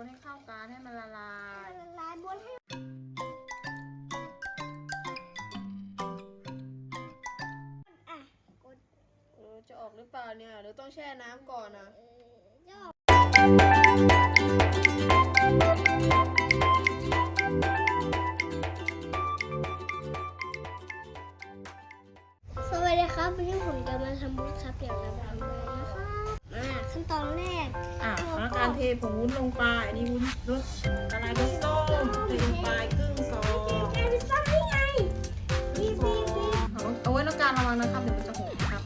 คนให้เข้ากันให้มันละลาย ละลายบนให้อะกดเออจะออกหรือเปล่าเนี่ยหรือต้องแช่น้ำก่อนนะเออย่อสวัสดีครับวันนี้ผมจะมาทำบุญครับอย่างระบายเลยนะครับอ่าขั้นตอนแรกอะแล้ว การเทผงวุ้นลงไปอันนี้วุ้นรสละลายรสส้มเทลงไปครึ่งซองแกพิซซ่าให้ไงครึ่งซองเอาเอาไว้แล้วการระวังนะครับเดี๋ยวมันจะหกนะครับ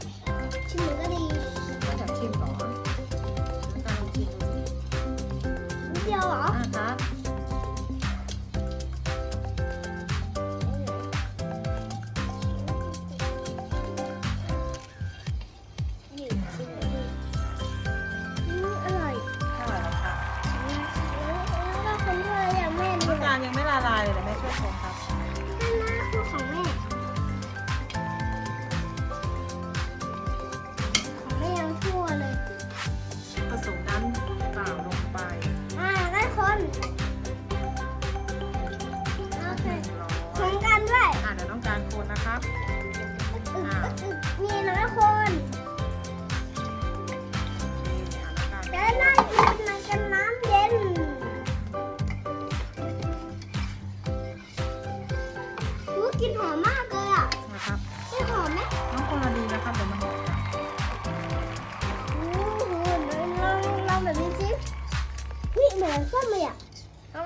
ชิมมันก็ดีก็จะชิมก่อนแล้วการลองชิมดูสินิดเดียวเหรอ ยังไม่ละลายเลยเลยวแม่ช่วยชม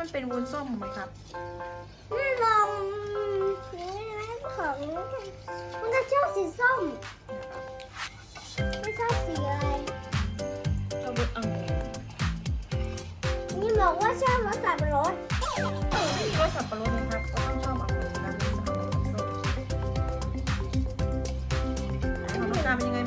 มันเป็นวุ้นส้มไหมครับนี่ลองนี่นะของมันก็ชอบสีส้ม ไม่ชอบสีอะไรชอบวุ้นองุ่นนี่บอกว่าชอบรสสับปะรดไม่มีรสสับปะรดนะครับก็ต้องชอบองุ่นนะที่จะเอาผสมส้มของน้องการเป็นยังไง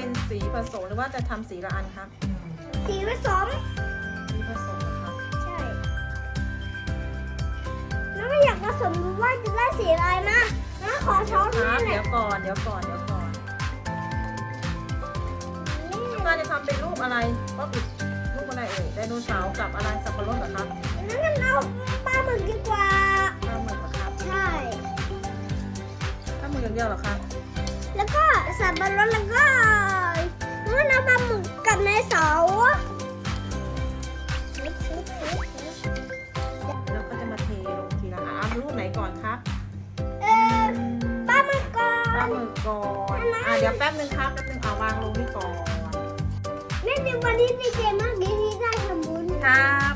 เป็นสีผสมหรือว่าจะทำสีละอันครับสีผสม สีผสมนะครับใช่แล้วไม่อยากผสมดูว่าจะได้สีอะไรนะนะขอช้อนคแม่รับหน่เดี๋อยยวก่อนเดี๋ยวก่อนเดี๋ยวก่อนน้องการจะทำเป็นรูปอะไรก็ปิดรูปอะไรเอ่ยไดโนเสาร์กับอะไรสับปะรดเหรอครับงั้นเราปลาหมึกดีกว่า ปลาหมึกเหรอครับใช่ ปลาหมึกอย่างเดียวเหรอครับแล้วก็สับปะรดแล้วก็ ก่อนครับเออปลาหมึกก่อปลานหมึกก่อนอะเดี๋ยวแป๊บนึงครับแป๊บนึงเอาวางลงนี่ก่อนนี่จริงวันนี้ดีใจมากดีที่ได้ทำบุญครับ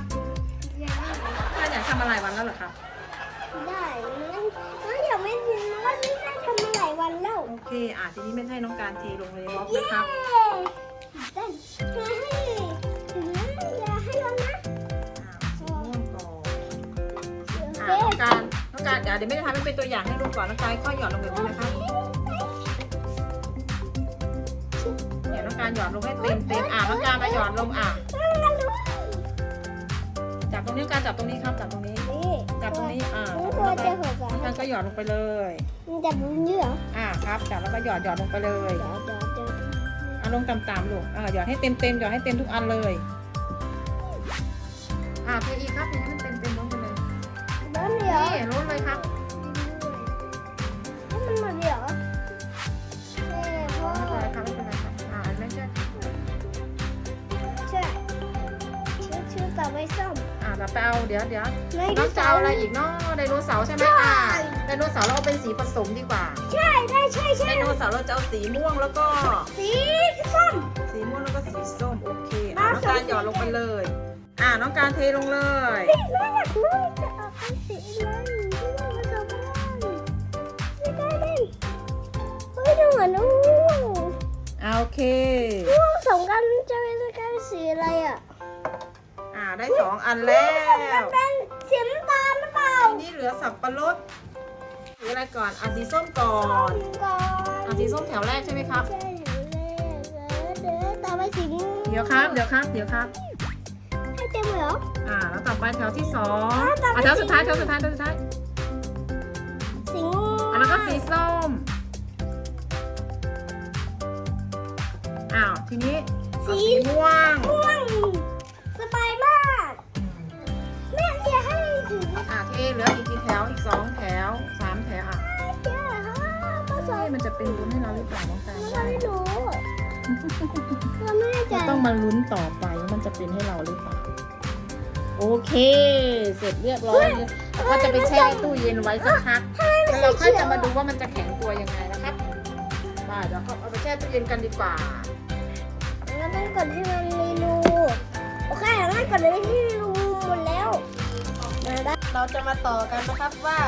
ถ้าอยากทำอะไรวันแล้วเหรอครับได้งั้นงั้นอย่าไม่ทิ้งว่านี่ได้ทำมาหลายวันแล้วโอเคอะทีนี้ไม่ให้น้องการเทลงเลยบล็อกเย้นะครับเต้ารน้องการเดี๋ยวเดี๋ยวไม่ได้ทำให้เป็นตัวอย่างให้ดูก่อนน้องการค่อยหยอดลงแบบนี้นะครับเดี๋ยวน้องการหยอดลงให้เต็มเต็มอะน้องการมาหยอดลงอะจับตรงนี้การจับตรงนี้ครับจับตรงนี้นี่จับตรงนี้อ่านี่จับตตัรงวนี้จะหกน้องอะการก็หยอดลงไปเลยมันจะบุญเยอะอ่าครับจับแล้วก็หยอดหยอดลงไปเลยเดี๋ยวเดี๋ยวเดี๋ยวเอาลงต่ำๆลูกอ่าหยอดให้เต็มเต็มๆหยอดให้เต็มทุกอันเลยอ่าเทอีกครับเทให้มันเต็มเต็ม ยวเดี๋ยวนี่ล้นเลยครับให้มันหมดเดี๋ยวเอ้พ่อไม่เป็นไรครับไม่เป็นไรครับอ่าอันนั้นจะใช่ชื่อชื่อต่อไปส้มอ่าเราไปเอาเดี๋ยวเดี๋ยวในน้องจะเอาอะไรอีกเนาะไดโนเสาร์ใช่ไหมอ่าไดโนเสาร์เราเอาเป็นสีผสมดีกว่า ใช่ได้ใช่ใช่ไดโนเสาร์เราจะเอาสีม่วงแล้วก็ สีส้ม สีม่วงแล้วก็สีส้มโอเคมาอะน้องการสองสีหยอดลงไปเลย อ่าน้องการเทลงเลย ไม่อยากรู้จะออก ดูเหมือนอู้อ่าโอเคอู้ผสมกันจะเป็นกันสีอะไรอะอ่าได้สองอันแล้วเป็นสีน้ำตาลหรือเปล่าทีนี้เหลือสับปะรดหรืออะไรก่อนอะสีส้มก่อนก่อนอะสีส้มแถวแรกใช่ไหมครับ ใช่เดี๋ยวเลยเดี๋ยวต่อไปสีม่วงเดี๋ยวครับ เดี๋ยวครับ เดี๋ยวครับ ให้เต็มเลยเหรอ อ่า แล้วต่อไปแถวที่สองอ่าต่อไปอะแถวสุดท้ายแถวสุดท้ายแถวสุดท้ายสีม่วงอะแล้วก็สีส้ม อ้าว ทีนี้สีเอาม่วงม่วงสบายมากแม่จะให้ถืออะเทเหลืออีกกี่แถวอีกสองแถวสามแถวอะเจ้าฮะก็สเฮ้วยยมันจะเป็นบุญให้เราหรือเปล่าน้องแตงเราไม่รู้เราไม่แน่ใจเราต้องมาลุ้นต่อไปว่ามันจะเป็นให้เราหรือเปล่าโอเค เสร็จเรียบร้อยแล้วก็จะไปแช่ตู้เย็นไว้สักพักแล้วเราค่อยจะมาดูว่ามันจะแข็งตัวยังไงนะ ครับได้เดี๋ยวก็เอาไปแช่ตู้เย็นกันดีกว่าเราต้องกดให้มันมีรูโอเคเรากดให้มันมีรูหมดแล้วมาได้เราจะมาต่อกันนะครับว่า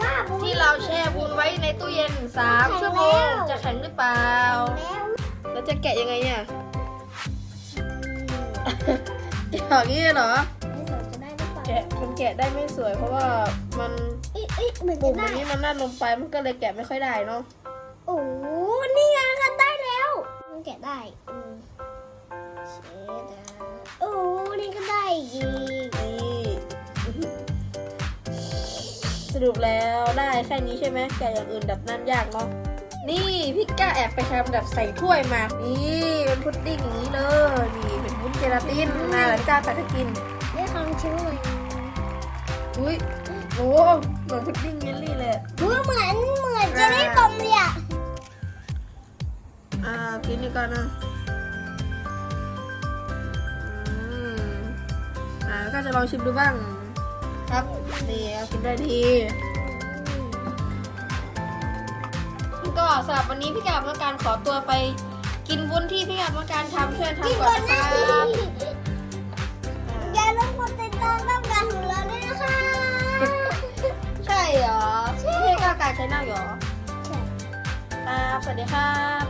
ว่าบุ้ที่เราแช่วุ้นไว้ในตู้เย็น3ชั่วโมงจะแข็งหรือเปล่าแล้วแล้วจะแกะยังไงเนี่ยแกะอย่างนี้เหรอไม่สนจะได้หรือเปล่าแกะมันแกะได้ไม่สวยเพราะว่ามันเอ๊ะเอ๊ะเหมือนปุ่จะมอัได้นนี้มันน่าลงไปมันก็เลยแกะไม่ค่อยได้เนาะโอ้ แกะได้อืมเชดาโอ้นี่ก็ได้อีกนี่สรุปแล้วได้แค่นี้ใช่ไหมแกะอย่างอื่นแบบนั้นยากเนาะนี่พี่ก้าแอบไปทำแบบใส่ถ้วยมานี่เป็นพุดดิ้งอย่างนี้เลยนี่เป็นวุ้นเจลาตินมาหลังจากตักให้กินได้คำชิ้นเลยอุ้ยโอ้เหมือนพุดดิ้งเยลลี่เลยดูเหมือนเหมือนจะได้กลมเลยอะ อ่ากินดีก่อนนะอืมอ่าก็จะลองชิมดูบ้าง ครับนี่เอากินได้ทีก็สำหรับวันนี้พี่กับมาการขอตัวไปกินวุ้นที่พี่กับมาการทำช่วยกินทำก่ก่ออนนนะนะครับอย่าลืมกดติดตามรายการของเราด้วยนะคะใช่เหรอพี่ก้าวการใช้หน้าเหรอครับสวัสดีครับ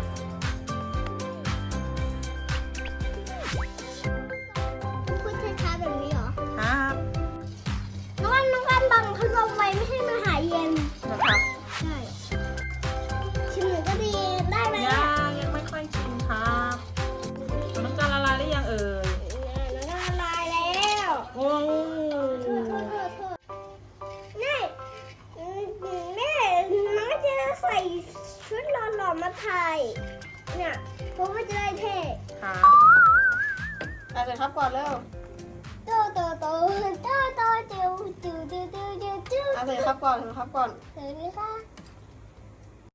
ถ่ายเนี่ยเพราะว่าจะได้เท่ค่ะอะเสร็จครับก่อนเร็วโตโตโตโตโตจิ๋วจิ๋วจิ๋วจิ๋วจิ๋วจิ๋วอะเสร็จครับก่อนเสร็จครับก่อนสวัสดีค่ะ